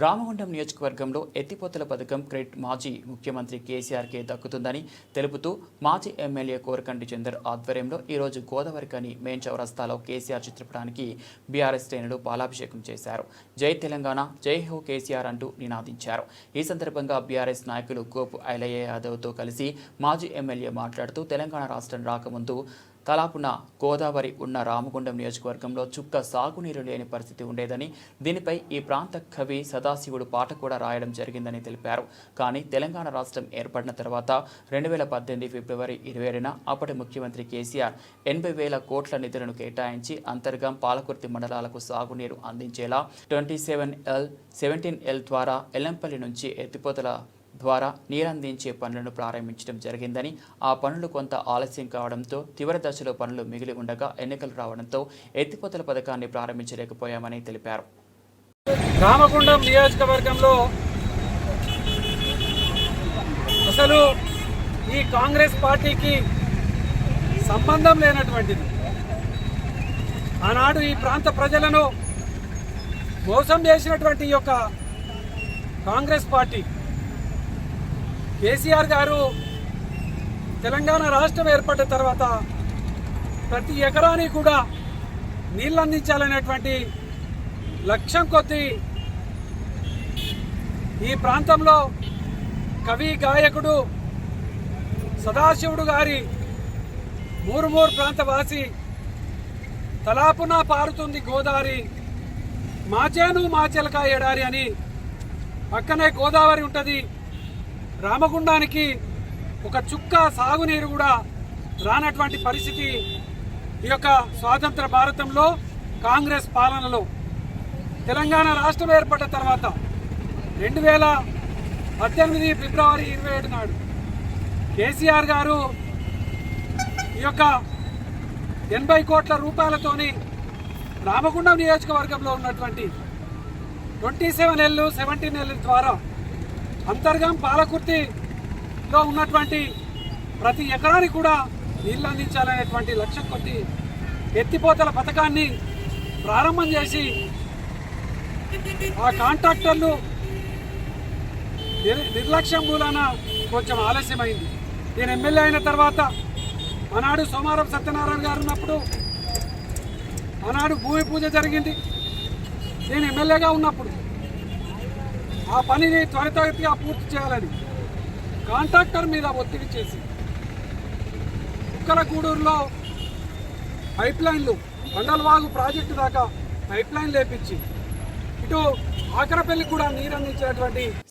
రామగుండం నియోజకవర్గంలో ఎత్తిపోతల పథకం క్రెడిట్ మాజీ ముఖ్యమంత్రి కేసీఆర్కే దక్కుతుందని తెలుపుతూ మాజీ ఎమ్మెల్యే కోరకంటి చందర్ ఆధ్వర్యంలో ఈరోజు గోదావరికని మెయిన్ చౌరస్తాలో కేసీఆర్ చిత్రపటానికి బీఆర్ఎస్ శ్రేణులు పాలాభిషేకం చేశారు. జై తెలంగాణ జై హో కేసీఆర్ అంటూ నినాదించారు. ఈ సందర్భంగా బీఆర్ఎస్ నాయకులు గోపు ఐలయ్య యాదవ్తో కలిసి మాజీ ఎమ్మెల్యే మాట్లాడుతూ తెలంగాణ రాష్ట్రం రాకముందు తలాపున గోదావరి ఉన్న రామగుండం నియోజకవర్గంలో చుక్క సాగునీరు లేని పరిస్థితి ఉండేదని దీనిపై ఈ ప్రాంత కవి సదాశివుడు పాట కూడా రాయడం జరిగిందని తెలిపారు. కానీ తెలంగాణ రాష్ట్రం ఏర్పడిన తర్వాత రెండు వేల పద్దెనిమిది ఫిబ్రవరి ఇరవై ఏడున అప్పటి ముఖ్యమంత్రి కేసీఆర్ ఎనభై వేల కోట్ల నిధులను కేటాయించి అంతర్గం పాలకుర్తి మండలాలకు సాగునీరు అందించేలా twenty seven L seventeen L ద్వారా ఎల్లంపల్లి నుంచి ఎత్తిపోతల ద్వారా నీరందించే పనులను ప్రారంభించడం జరిగిందని ఆ పనులు కొంత ఆలస్యం కావడంతో చివరి దశలో పనులు మిగిలి ఉండగా ఎన్నికలు రావడంతో ఎత్తిపోతల పథకాన్ని ప్రారంభించలేకపోయామని తెలిపారు. రామగుండం నియోజకవర్గంలో అసలు ఈ కాంగ్రెస్ పార్టీకి సంబంధం లేనటువంటిది. ఆనాడు ఈ ప్రాంత ప్రజలను మోసం చేసినటువంటి యొక్క కాంగ్రెస్ పార్టీ కేసీఆర్ గారు తెలంగాణ రాష్ట్రం ఏర్పడిన తర్వాత ప్రతి ఎకరానికి కూడా నీళ్ళు అందించాలనేటువంటి లక్ష్యం కొద్ది ఈ ప్రాంతంలో కవి గాయకుడు సదాశివుడు గారి మూరుమూరు ప్రాంతవాసి తలాపున పారుతుంది గోదావరి మాచేను మాచెలక ఎడారి అని పక్కనే గోదావరి ఉంటుంది. రామగుండానికి ఒక చుక్క సాగునీరు కూడా రానటువంటి పరిస్థితి ఈ యొక్క స్వాతంత్ర భారతంలో కాంగ్రెస్ పాలనలో. తెలంగాణ రాష్ట్రం ఏర్పడిన తర్వాత రెండు వేల పద్దెనిమిది ఫిబ్రవరి ఇరవై ఏడు నాడు కేసీఆర్ గారు ఈ యొక్క ఎనభై కోట్ల రూపాయలతోని రామగుండం నియోజకవర్గంలో ఉన్నటువంటి twenty seven L seventeen L ద్వారా అంతర్గం పాలకుర్తిలో ఉన్నటువంటి ప్రతి ఎకరానికి కూడా నీళ్ళు అందించాలనేటువంటి లక్ష్యం కొద్ది ఎత్తిపోతల పథకాన్ని ప్రారంభం చేసి ఆ కాంట్రాక్టర్లు నిర్- నిర్లక్ష్యం మూలాన కొంచెం ఆలస్యమైంది. నేను ఎమ్మెల్యే అయిన తర్వాత ఆనాడు సోమారం సత్యనారాయణ గారు ఉన్నప్పుడు ఆనాడు భూమి పూజ జరిగింది. నేను ఎమ్మెల్యేగా ఉన్నప్పుడు ఆ పనిని త్వరితగతిగా పూర్తి చేయాలని కాంట్రాక్టర్ మీద ఒత్తిడి చేసి కుక్కలగూడూరులో పైప్ లైన్లు కొండలవాగు ప్రాజెక్టు దాకా పైప్ లైన్ లేపించి ఇటు ఆకరపల్లి కూడా నీరు అందించినటువంటి